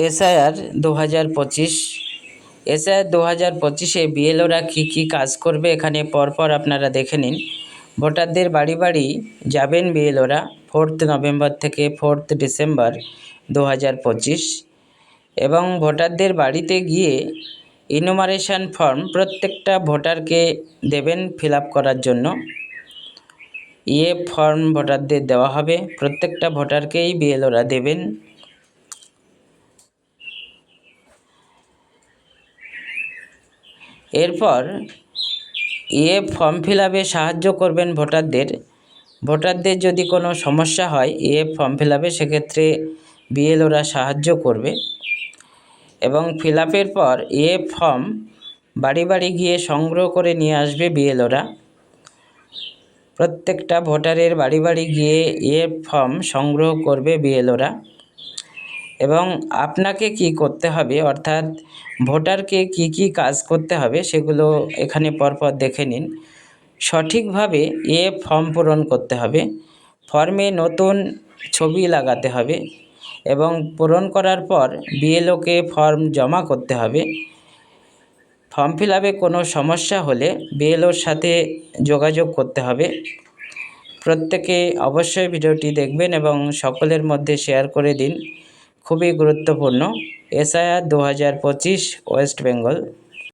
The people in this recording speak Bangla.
এসআইআর দু হাজার পঁচিশ। এসআইআর দু হাজার পঁচিশে বিএলওরা কী কী কাজ করবে এখানে পরপর আপনারা দেখে নিন। ভোটারদের বাড়ি বাড়ি যাবেন বিএলওরা ফোর্থ নভেম্বর থেকে ফোর্থ ডিসেম্বর দু হাজার পঁচিশ। এবং ভোটারদের বাড়িতে গিয়ে ইনুমারেশন ফর্ম প্রত্যেকটা ভোটারকে দেবেন ফিল করার জন্য। ইয়ে ফর্ম ভোটারদের দেওয়া হবে। প্রত্যেকটা ভোটারকেই বিএলওরা দেবেন। এরপর ইয়ে ফর্ম ফিল সাহায্য করবেন ভোটারদের। ভোটারদের যদি কোনো সমস্যা হয় ইয়ে ফর্ম ফিল আপে সেক্ষেত্রে বিএলওরা সাহায্য করবে। এবং ফিল আপের পর ইয়ে ফর্ম বাড়ি বাড়ি গিয়ে সংগ্রহ করে নিয়ে আসবে বিএলওরা। প্রত্যেকটা ভোটারের বাড়ি বাড়ি গিয়ে ইয়ে ফর্ম সংগ্রহ করবে বিএলওরা। এবং আপনাকে কি করতে হবে, অর্থাৎ ভোটারকে কি কি কাজ করতে হবে সেগুলো এখানে পরপর দেখে নিন। সঠিকভাবে এ ফর্ম পূরণ করতে হবে, ফর্মে নতুন ছবি লাগাতে হবে এবং পূরণ করার পর বিএলওকে ফর্ম জমা করতে হবে। ফর্ম ফিল আপে কোনো সমস্যা হলে বিএলওর সাথে যোগাযোগ করতে হবে। প্রত্যেকে অবশ্যই ভিডিওটি দেখবেন এবং সকলের মধ্যে শেয়ার করে দিন। খুবই গুরুত্বপূর্ণ। এসআইআর দু হাজার পঁচিশ ওয়েস্ট বেঙ্গল।